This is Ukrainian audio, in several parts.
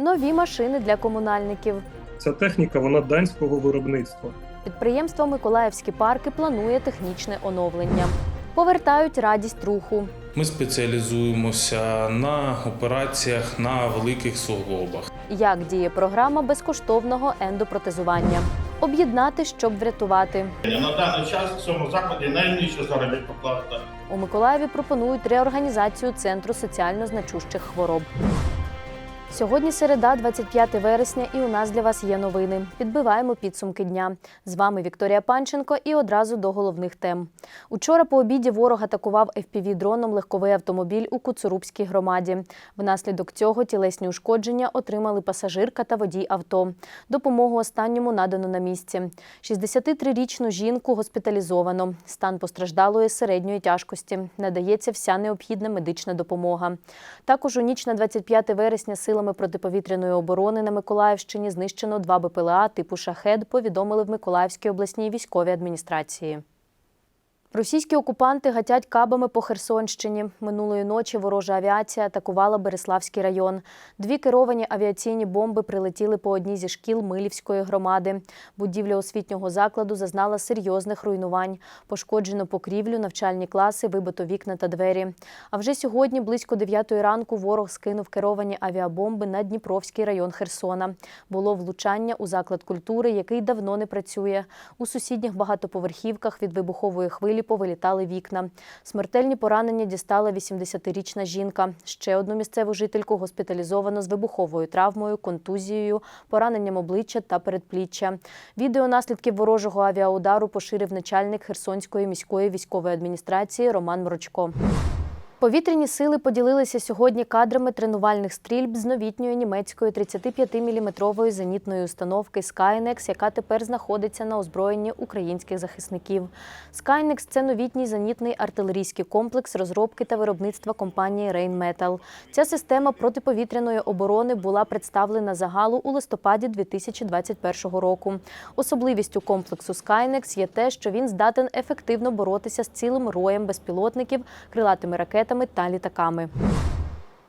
Нові машини для комунальників. Ця техніка вона данського виробництва. Підприємство Миколаївські парки планує технічне оновлення. Повертають радість руху. Ми спеціалізуємося на операціях на великих суглобах. Як діє програма безкоштовного ендопротезування? Об'єднати, щоб врятувати. На даний час в цьому закладі найнижча заробітна плата. У Миколаєві пропонують реорганізацію центру соціально значущих хвороб. Сьогодні середа, 25 вересня, і у нас для вас є новини. Підбиваємо підсумки дня. З вами Вікторія Панченко і одразу до головних тем. Учора по обіді ворог атакував FPV-дроном легковий автомобіль у Куцурубській громаді. Внаслідок цього тілесні ушкодження отримали пасажирка та водій авто. Допомогу останньому надано на місці. 63-річну жінку госпіталізовано. Стан постраждалої середньої тяжкості. Надається вся необхідна медична допомога. Також у ніч на 25 вересня силами протиповітряної оборони на Миколаївщині знищено два БПЛА типу «Шахед», повідомили в Миколаївській обласній військовій адміністрації. Російські окупанти гатять кабами по Херсонщині. Минулої ночі ворожа авіація атакувала Береславський район. Дві керовані авіаційні бомби прилетіли по одній зі шкіл Милівської громади. Будівля освітнього закладу зазнала серйозних руйнувань. Пошкоджено покрівлю, навчальні класи, вибито вікна та двері. А вже сьогодні, близько 9 ранку, ворог скинув керовані авіабомби на Дніпровський район Херсона. Було влучання у заклад культури, який давно не працює. У сусідніх багатоповерхівках від вибухової хвилі повилітали вікна. Смертельні поранення дістала 80-річна жінка. Ще одну місцеву жительку госпіталізовано з вибуховою травмою, контузією, пораненням обличчя та передпліччя. Відео наслідків ворожого авіаудару поширив начальник Херсонської міської військової адміністрації Роман Мрочко. Повітряні сили поділилися сьогодні кадрами тренувальних стрільб з новітньої німецької 35-мм зенітної установки Skynex, яка тепер знаходиться на озброєнні українських захисників. Skynex – це новітній зенітний артилерійський комплекс розробки та виробництва компанії Rheinmetall. Ця система протиповітряної оборони була представлена загалу у листопаді 2021 року. Особливістю комплексу Skynex є те, що він здатен ефективно боротися з цілим роєм безпілотників, крилатими ракетами та літаками.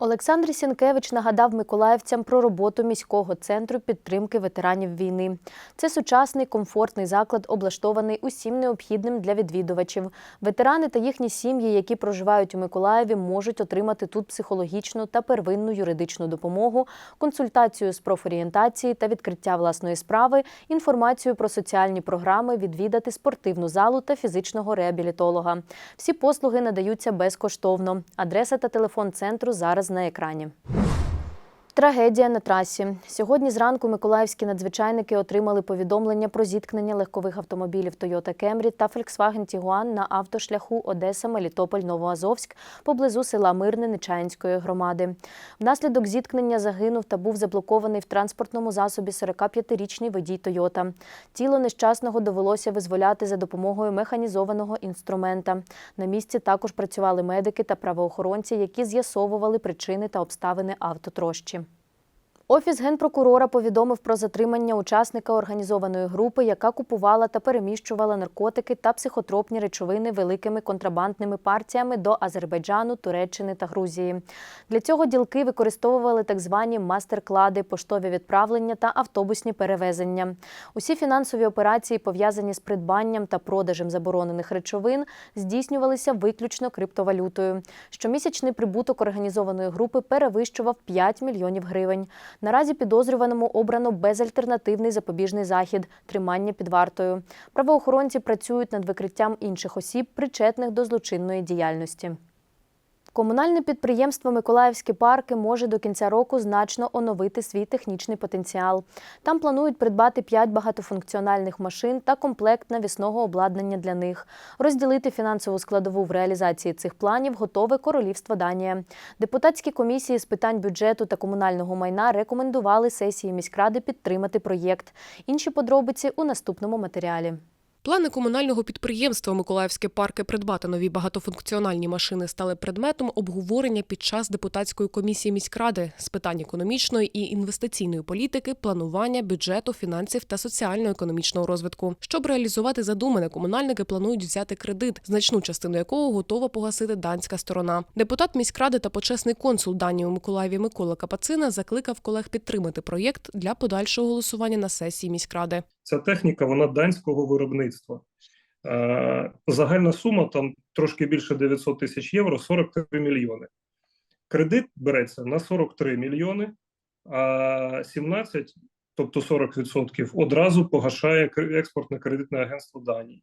Олександр Сінкевич нагадав миколаївцям про роботу міського центру підтримки ветеранів війни. Це сучасний комфортний заклад, облаштований усім необхідним для відвідувачів. Ветерани та їхні сім'ї, які проживають у Миколаєві, можуть отримати тут психологічну та первинну юридичну допомогу, консультацію з профорієнтації та відкриття власної справи, інформацію про соціальні програми, відвідати спортивну залу та фізичного реабілітолога. Всі послуги надаються безкоштовно. Адреса та телефон центру зараз на екрані. Трагедія на трасі. Сьогодні зранку миколаївські надзвичайники отримали повідомлення про зіткнення легкових автомобілів Toyota Camry та Volkswagen Tiguan на автошляху Одеса Мелітополь Новоазовськ поблизу села Мирне Нечаїнської громади. Внаслідок зіткнення загинув та був заблокований в транспортному засобі 45-річний водій Тойота. Тіло нещасного довелося визволяти за допомогою механізованого інструмента. На місці також працювали медики та правоохоронці, які з'ясовували причини та обставини автотрощі. Офіс генпрокурора повідомив про затримання учасника організованої групи, яка купувала та переміщувала наркотики та психотропні речовини великими контрабандними партіями до Азербайджану, Туреччини та Грузії. Для цього ділки використовували так звані мастер-клади, поштові відправлення та автобусні перевезення. Усі фінансові операції, пов'язані з придбанням та продажем заборонених речовин, здійснювалися виключно криптовалютою. Щомісячний прибуток організованої групи перевищував 5 мільйонів гривень. Наразі підозрюваному обрано безальтернативний запобіжний захід тримання під вартою. Правоохоронці працюють над викриттям інших осіб, причетних до злочинної діяльності. Комунальне підприємство Миколаївські парки може до кінця року значно оновити свій технічний потенціал. Там планують придбати 5 багатофункціональних машин та комплект навісного обладнання для них. Розділити фінансову складову в реалізації цих планів готове Королівство Данія. Депутатські комісії з питань бюджету та комунального майна рекомендували сесії міськради підтримати проєкт. Інші подробиці у наступному матеріалі. Плани комунального підприємства Миколаївське парки придбати нові багатофункціональні машини стали предметом обговорення під час депутатської комісії міськради з питань економічної і інвестиційної політики, планування бюджету, фінансів та соціально-економічного розвитку. Щоб реалізувати задумане, комунальники планують взяти кредит, значну частину якого готова погасити данська сторона. Депутат міськради та почесний консул Данії у Миколаєві Микола Капацина закликав колег підтримати проєкт для подальшого голосування на сесії міськради. Ця техніка вона данського виробництва. Е, Загальна сума там трошки більше 900 тисяч євро, 43 мільйони. Кредит береться на 43 мільйони, а 17, тобто 40%, одразу погашає експортне кредитне агентство Данії.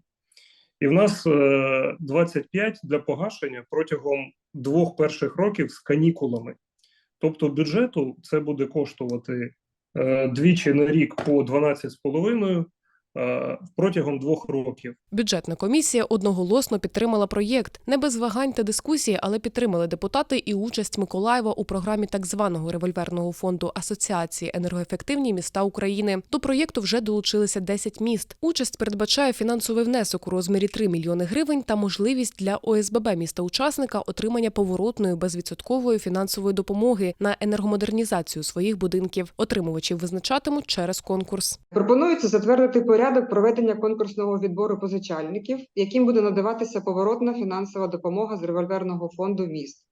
І в нас е, 25 для погашення протягом двох перших років з канікулами. Тобто бюджету це буде коштувати е, двічі на рік по 12,5 е, протягом двох років. Бюджетна комісія одноголосно підтримала проєкт. Не без вагань та дискусії, але підтримали депутати і участь Миколаєва у програмі так званого револьверного фонду Асоціації енергоефективні міста України. До проєкту вже долучилися 10 міст. Участь передбачає фінансовий внесок у розмірі 3 мільйони гривень та можливість для ОСББ міста-учасника отримання поворотної безвідсоткової фінансової допомоги на енергомодернізацію своїх будинків. Отримувачів визначатимуть через конкурс. Пропонується затвердити порядок проведення конкурсного відбору позичальників, яким буде надаватися поворотна фінансова допомога з револьверного фонду міст.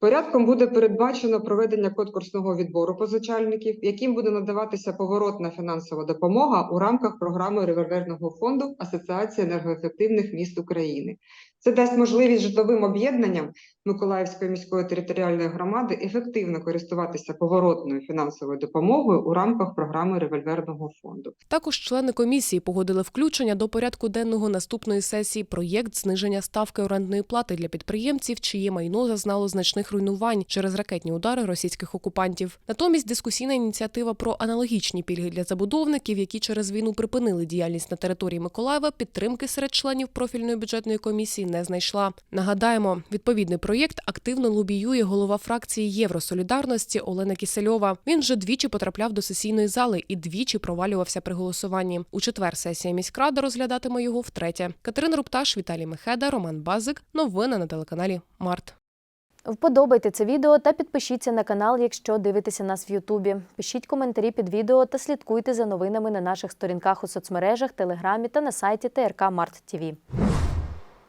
Порядком буде передбачено проведення конкурсного відбору позичальників, яким буде надаватися поворотна фінансова допомога у рамках програми револьверного фонду Асоціації енергоефективних міст України. Це дасть можливість житловим об'єднанням Миколаївської міської територіальної громади ефективно користуватися поворотною фінансовою допомогою у рамках програми револьверного фонду. Також члени комісії погодили включення до порядку денного наступної сесії проєкт зниження ставки орендної плати для підприємців, чиє майно зазнало значних руйнувань через ракетні удари російських окупантів. Натомість дискусійна ініціатива про аналогічні пільги для забудовників, які через війну припинили діяльність на території Миколаєва, підтримки серед членів профільної бюджетної комісії не знайшла. Нагадаємо, відповідний проєкт активно лобіює голова фракції Євросолідарності Олена Кісельова. Він вже двічі потрапляв до сесійної зали і двічі провалювався при голосуванні. У четвер сесія міськради розглядатиме його втретє. Катерина Рупташ, Віталій Мехеда, Роман Базик. Новини на телеканалі Март. Вподобайте це відео та підпишіться на канал, якщо дивитеся нас в Ютубі. Пишіть коментарі під відео та слідкуйте за новинами на наших сторінках у соцмережах, телеграмі та на сайті ТРК Март ТВ.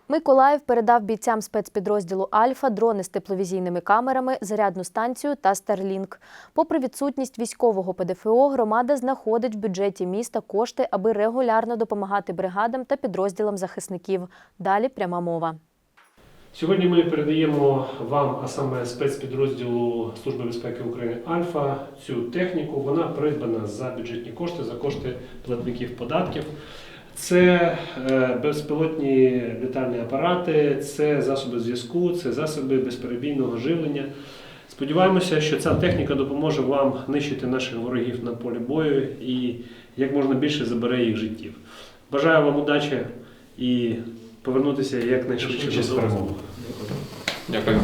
Миколаїв передав бійцям спецпідрозділу Альфа дрони з тепловізійними камерами, зарядну станцію та Старлінк. Попри відсутність військового ПДФО, громада знаходить в бюджеті міста кошти, аби регулярно допомагати бригадам та підрозділам захисників. Далі пряма мова. Сьогодні ми передаємо вам, а саме спецпідрозділу Служби безпеки України Альфа, цю техніку. Вона придбана за бюджетні кошти, за кошти платників податків. Це е, безпілотні літальні апарати, це засоби зв'язку, це засоби безперебійного живлення. Сподіваємося, що ця техніка допоможе вам нищити наших ворогів на полі бою і як можна більше забере їх життів. Бажаю вам удачі і повернутися якнайшвидше з перемогою. Дякую.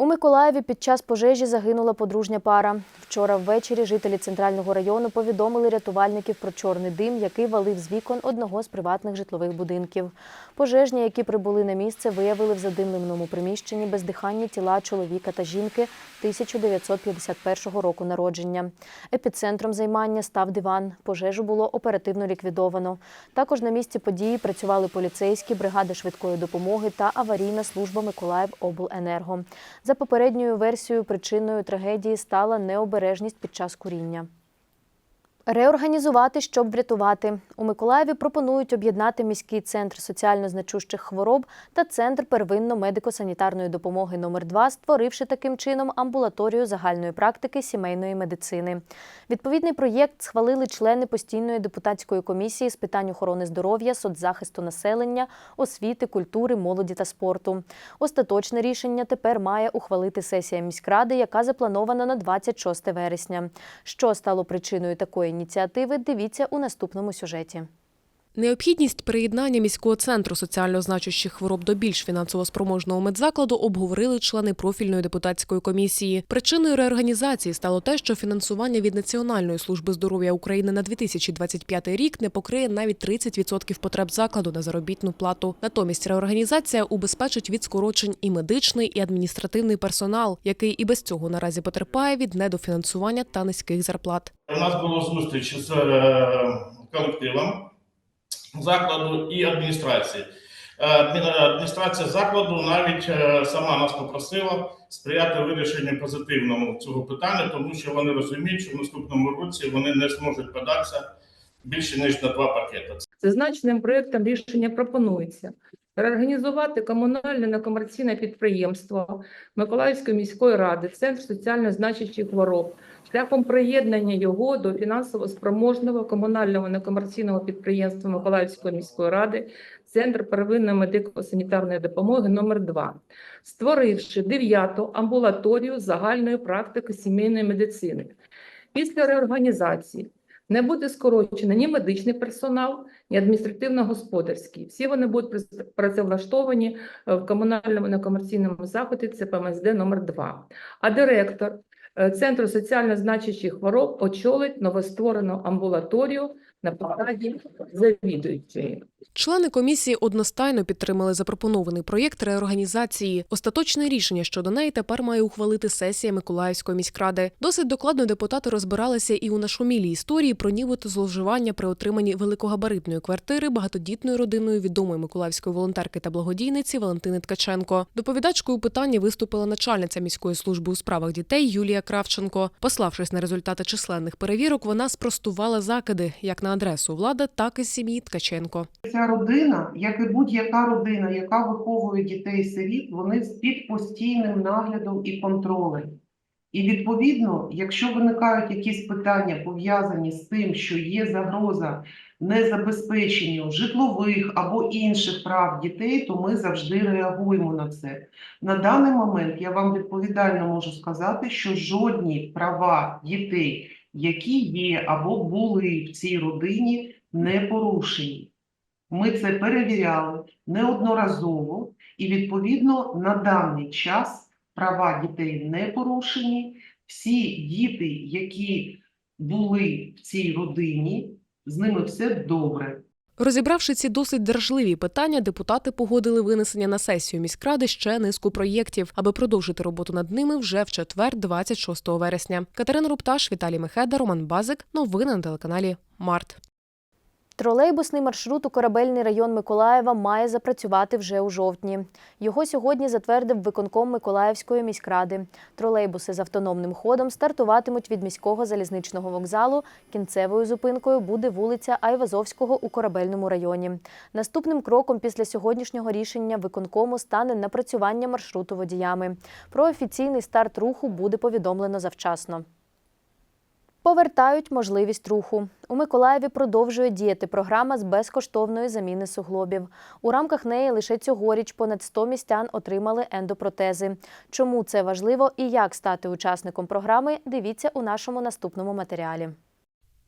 У Миколаєві під час пожежі загинула подружня пара. Вчора ввечері жителі центрального району повідомили рятувальників про чорний дим, який валив з вікон одного з приватних житлових будинків. Пожежні, які прибули на місце, виявили в задимленому приміщенні бездиханні тіла чоловіка та жінки 1951 року народження. Епіцентром займання став диван. Пожежу було оперативно ліквідовано. Також на місці події працювали поліцейські, бригада швидкої допомоги та аварійна служба Миколаївобленерго. За попередньою версією, причиною трагедії стала необережність під час куріння. Реорганізувати, щоб врятувати. У Миколаєві пропонують об'єднати міський центр соціально значущих хвороб та центр первинно-медико-санітарної допомоги номер 2 створивши таким чином амбулаторію загальної практики сімейної медицини. Відповідний проєкт схвалили члени постійної депутатської комісії з питань охорони здоров'я, соцзахисту населення, освіти, культури, молоді та спорту. Остаточне рішення тепер має ухвалити сесія міськради, яка запланована на 26 вересня. Що стало причиною такої ініціативи, дивіться у наступному сюжеті. Необхідність приєднання міського центру соціально значущих хвороб до більш фінансово спроможного медзакладу обговорили члени профільної депутатської комісії. Причиною реорганізації стало те, що фінансування від Національної служби здоров'я України на 2025 рік не покриє навіть 30% потреб закладу на заробітну плату. Натомість реорганізація убезпечить від скорочень і медичний, і адміністративний персонал, який і без цього наразі потерпає від недофінансування та низьких зарплат. У нас була зустріч з е, колективом закладу і адміністрації. Е, Адміністрація закладу навіть е, сама нас попросила сприяти вирішенню позитивному цього питання, тому що вони розуміють, що в наступному році вони не зможуть податися більше ніж на два пакети. Зазначеним проектом рішення пропонується реорганізувати комунальне некомерційне підприємство Миколаївської міської ради, Центр соціально значущих хвороб, шляхом приєднання його до фінансово спроможного комунального некомерційного підприємства Миколаївської міської ради, Центр первинної медико-санітарної допомоги номер 2 створивши дев'яту амбулаторію загальної практики сімейної медицини. Після реорганізації не буде скорочено ні медичний персонал, ні адміністративно-господарський. Всі вони будуть працевлаштовані в комунальному некомерційному закладі ЦПМСД номер 2 А директор Центру соціально значущих хвороб очолить новостворену амбулаторію на посаді завідуючої. Члени комісії одностайно підтримали запропонований проєкт реорганізації. Остаточне рішення щодо неї тепер має ухвалити сесія Миколаївської міськради. Досить докладно депутати розбиралися і у нашумілій історії про нібито зловживання при отриманні великогабаритної квартири багатодітною родиною відомої миколаївської волонтерки та благодійниці Валентини Ткаченко. Доповідачкою питання виступила начальниця міської служби у справах дітей Юлія Кравченко. Пославшись на результати численних перевірок, вона спростувала закиди як на адресу влади, так і сім'ї Ткаченко. Ця родина, як і будь-яка родина, яка виховує дітей-сиріт, вони під постійним наглядом і контролем. І відповідно, якщо виникають якісь питання пов'язані з тим, що є загроза незабезпеченню житлових або інших прав дітей, то ми завжди реагуємо на це. На даний момент я вам відповідально можу сказати, що жодні права дітей, які є або були в цій родині, не порушені. Ми це перевіряли неодноразово, і відповідно на даний час права дітей не порушені. Всі діти, які були в цій родині, з ними все добре. Розібравши ці досить держливі питання, депутати погодили винесення на сесію міськради ще низку проєктів, аби продовжити роботу над ними вже в четвер, 26 вересня. Катерина Рупташ, Віталій Мехеда, Роман Базик. Новини на телеканалі Март. Тролейбусний маршрут у корабельний район Миколаєва має запрацювати вже у жовтні. Його сьогодні затвердив виконком Миколаївської міськради. Тролейбуси з автономним ходом стартуватимуть від міського залізничного вокзалу. Кінцевою зупинкою буде вулиця Айвазовського у корабельному районі. Наступним кроком після сьогоднішнього рішення виконкому стане напрацювання маршруту водіями. Про офіційний старт руху буде повідомлено завчасно. Повертають можливість руху. У Миколаєві продовжує діяти програма з безкоштовної заміни суглобів. У рамках неї лише цьогоріч понад 100 містян отримали ендопротези. Чому це важливо і як стати учасником програми, дивіться у нашому наступному матеріалі.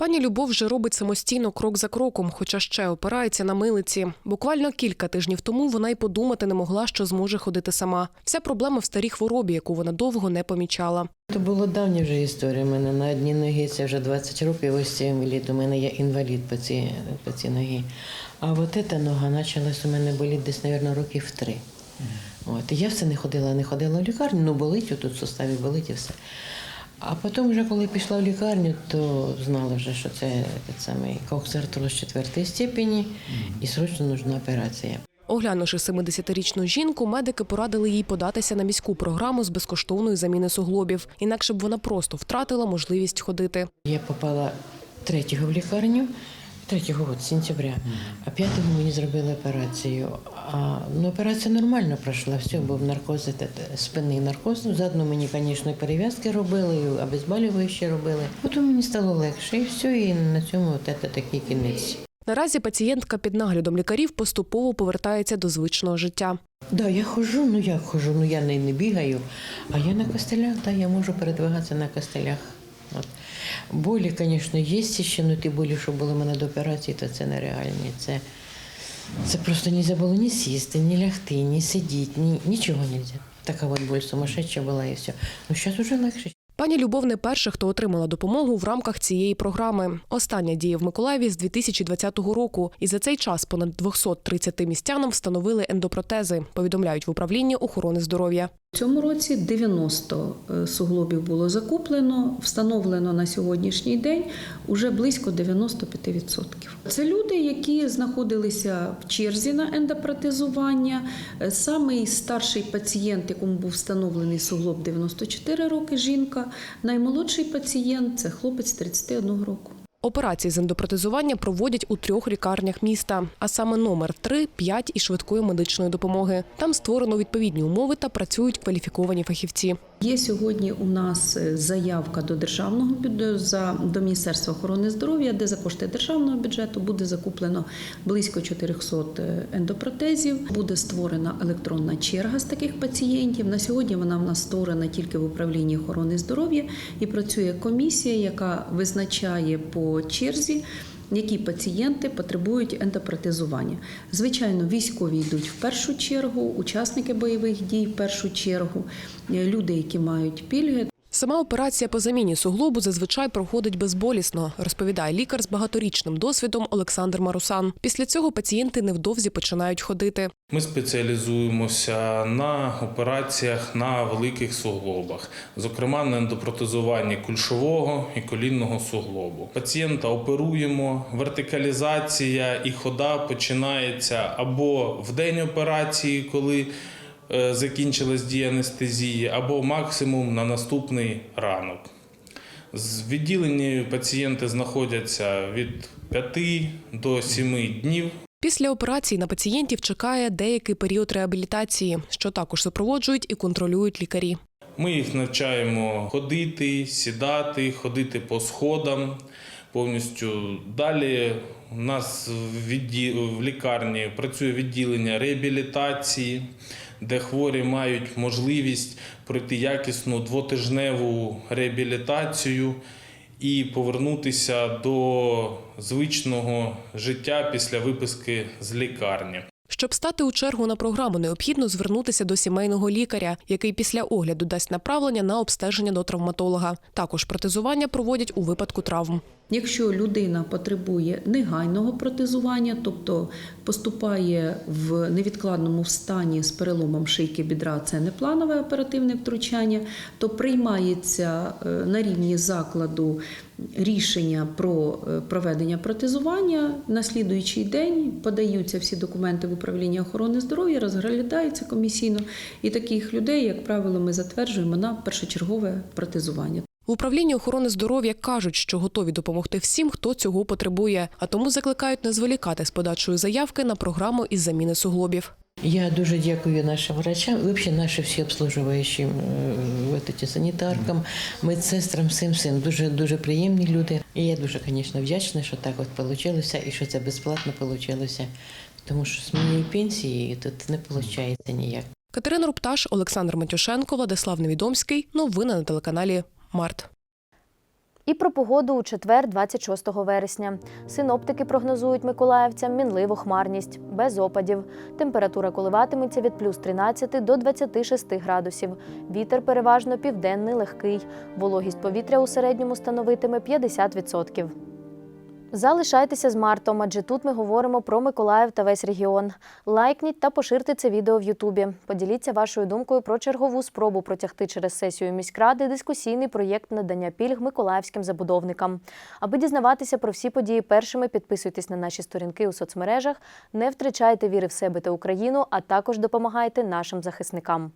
Пані Любов вже робить самостійно крок за кроком, хоча ще опирається на милиці. Буквально кілька тижнів тому вона й подумати не могла, що зможе ходити сама. Вся проблема в старій хворобі, яку вона довго не помічала. Це була давня вже історія. У мене на одній ногі це вже 20 років. Ось цей інвалід. У мене є інвалід по цій, по цій ногі. А от ця нога почалась у мене боліти десь, мабуть, років три. От. Я все не ходила, не ходила в лікарню, ну болить, отут в суставі болить і все. А потім, вже коли пішла в лікарню, то знала вже, що це саме коксартроз четвертої степені і срочно нужна операція. Оглянувши 70-річну жінку, медики порадили їй податися на міську програму з безкоштовної заміни суглобів, інакше б вона просто втратила можливість ходити. Я попала третього в лікарню, третього от, сентября, а п'ятого мені зробили операцію. А, ну, операція нормально пройшла, все, був наркоз, те- те, спинний наркоз. Ну, Заодно мені, звісно, перев'язки робили, і обезболюючі робили. Потім мені стало легше, і все, і на цьому от, це такий кінець. Наразі пацієнтка під наглядом лікарів поступово повертається до звичного життя. Да, я ходжу, ну як ходжу, ну я не, не бігаю, а я на костелях, да, я можу передвигатися на костелях. Болі, звісно, є ще, але ті болі, що були в мене до операції, то це нереальні. Це, це просто не було ні сісти, ні лягти, ні сидіти, ні, нічого не. Така от боль сумасшедша була і все. Ну, зараз вже легше. Пані Любов не перша, хто отримала допомогу в рамках цієї програми. Остання діє в Миколаєві з 2020 року, і за цей час понад 230 містянам встановили ендопротези. Повідомляють в управлінні охорони здоров'я. Цьому році 90 е, суглобів було закуплено, встановлено на сьогоднішній день уже близько 95%. Це люди, які знаходилися в черзі на ендопротезування. Е, Самий старший пацієнт, якому був встановлений суглоб 94 роки, жінка. Наймолодший пацієнт це хлопець 31 року. Операції з ендопротезування проводять у трьох лікарнях міста, а саме номер 3, 5 і швидкої медичної допомоги. Там створено відповідні умови та працюють кваліфіковані фахівці. Є сьогодні у нас е, заявка до державного за до Міністерства охорони здоров'я, де за кошти державного бюджету буде закуплено близько 400 ендопротезів. Буде створена електронна черга з таких пацієнтів. На сьогодні вона в нас створена тільки в управлінні охорони здоров'я і працює комісія, яка визначає по черзі. Які пацієнти потребують ендопротезування? Звичайно, військові йдуть в першу чергу, учасники бойових дій в першу чергу, е, люди, які мають пільги, Сама операція по заміні суглобу зазвичай проходить безболісно, розповідає лікар з багаторічним досвідом Олександр Марусан. Після цього пацієнти невдовзі починають ходити. Ми спеціалізуємося на операціях на великих суглобах, зокрема на ендопротезуванні кульшового і колінного суглобу. Пацієнта оперуємо, вертикалізація і хода починається або в день операції, коли закінчилась дія анестезії, або максимум на наступний ранок. З відділенні пацієнти знаходяться від 5 до 7 днів Після операції на пацієнтів чекає деякий період реабілітації, що також супроводжують і контролюють лікарі. Ми їх навчаємо ходити, сідати, ходити по сходам повністю. Далі у нас в, в лікарні працює відділення реабілітації, де хворі мають можливість пройти якісну двотижневу реабілітацію і повернутися до звичного життя після виписки з лікарні. Щоб стати у чергу на програму, необхідно звернутися до сімейного лікаря, який після огляду дасть направлення на обстеження до травматолога. Також протезування проводять у випадку травм. Якщо людина потребує негайного протезування, тобто поступає в невідкладному стані з переломом шийки бідра, це не планове оперативне втручання, то приймається е, на рівні закладу рішення про е, проведення протезування. На слідуючий день подаються всі документи в управління охорони здоров'я, розглядається комісійно, і таких людей, як правило, ми затверджуємо на першочергове протезування. В управлінні охорони здоров'я кажуть, що готові допомогти всім, хто цього потребує, а тому закликають не зволікати з подачою заявки на програму із заміни суглобів. Я дуже дякую нашим врачам, взагалі нашим всі обслуживаючим е, вот эти санітаркам, медсестрам, всім всім. Дуже дуже приємні люди. І я дуже, звісно, вдячна, що так от вийшло і що це безплатно вийшло. Тому що з моєю пенсією тут не виходить ніяк. Катерина Рупташ, Олександр Матюшенко, Владислав Невідомський. Новини на телеканалі Март. І про погоду у четвер, 26 вересня. Синоптики прогнозують миколаївцям мінливу хмарність, без опадів. Температура коливатиметься від плюс 13 до 26 градусів. Вітер переважно південний легкий. Вологість повітря у середньому становитиме 50%. Залишайтеся з Мартом, адже тут ми говоримо про Миколаїв та весь регіон. Лайкніть та поширте це відео в Ютубі. Поділіться вашою думкою про чергову спробу протягти через сесію міськради дискусійний проєкт надання пільг миколаївським забудовникам. Аби дізнаватися про всі події першими, підписуйтесь на наші сторінки у соцмережах, не втрачайте віри в себе та Україну, а також допомагайте нашим захисникам.